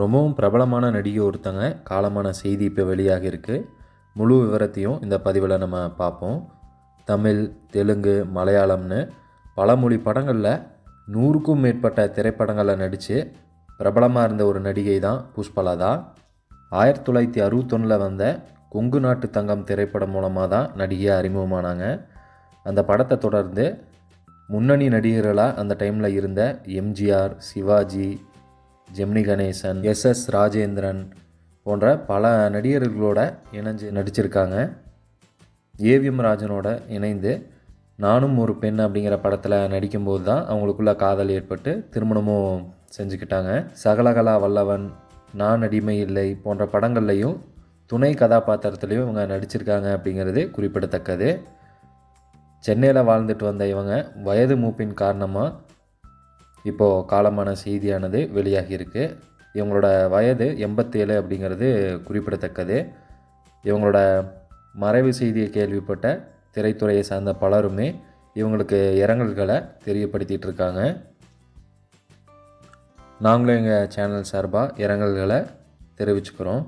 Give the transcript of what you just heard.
ரொம்பவும் பிரபலமான நடிகை ஒருத்தங்க காலமான செய்தி இப்போ வெளியாக இருக்குது முழு விவரத்தையும் இந்த பதிவில் நம்ம பார்ப்போம். தமிழ் தெலுங்கு மலையாளம்னு பல மொழி படங்களில் நூறுக்கும் மேற்பட்ட திரைப்படங்களில் நடித்து பிரபலமாக இருந்த ஒரு நடிகை தான் புஷ்பலதா. ஆயிரத்தி தொள்ளாயிரத்தி அறுபத்தொன்னில் வந்த கொங்கு நாட்டு தங்கம் திரைப்படம் மூலமாக தான் நடிகையாக அறிமுகமானாங்க. அந்த படத்தை தொடர்ந்து முன்னணி நடிகர்களாக அந்த டைமில் இருந்த MGR Sivaji Gemini Ganesan S S Rajendran போன்ற பல நடிகர்களோட இணைஞ்சு நடிச்சிருக்காங்க. ஏவிஎம் ராஜனோட இணைந்து நானும் ஒரு பெண் அப்படிங்கிற படத்தில் நடிக்கும்போது தான் அவங்களுக்குள்ள காதல் ஏற்பட்டு திருமணமும் செஞ்சுக்கிட்டாங்க. சகலகலா வல்லவன் நான் அடிமை இல்லை போன்ற படங்கள்லையும் துணை கதாபாத்திரத்துலையும் இவங்க நடிச்சிருக்காங்க அப்படிங்கிறது குறிப்பிடத்தக்கது. சென்னையில் வாழ்ந்துட்டு வந்த இவங்க வயது மூப்பின் காரணமாக இப்போது காலமான செய்தியானது வெளியாகியிருக்கு. இவங்களோட வயது எண்பத்தேழு அப்படிங்கிறது குறிப்பிடத்தக்கது. இவங்களோட மறைவு செய்தியை கேள்விப்பட்ட திரைத்துறையை சார்ந்த பலருமே இவங்களுக்கு இரங்கல்களை தெரியப்படுத்திகிட்டு இருக்காங்க. நாங்களும் எங்கள் சேனல் சார்பாக இரங்கல்களை தெரிவிச்சுக்கிறோம்.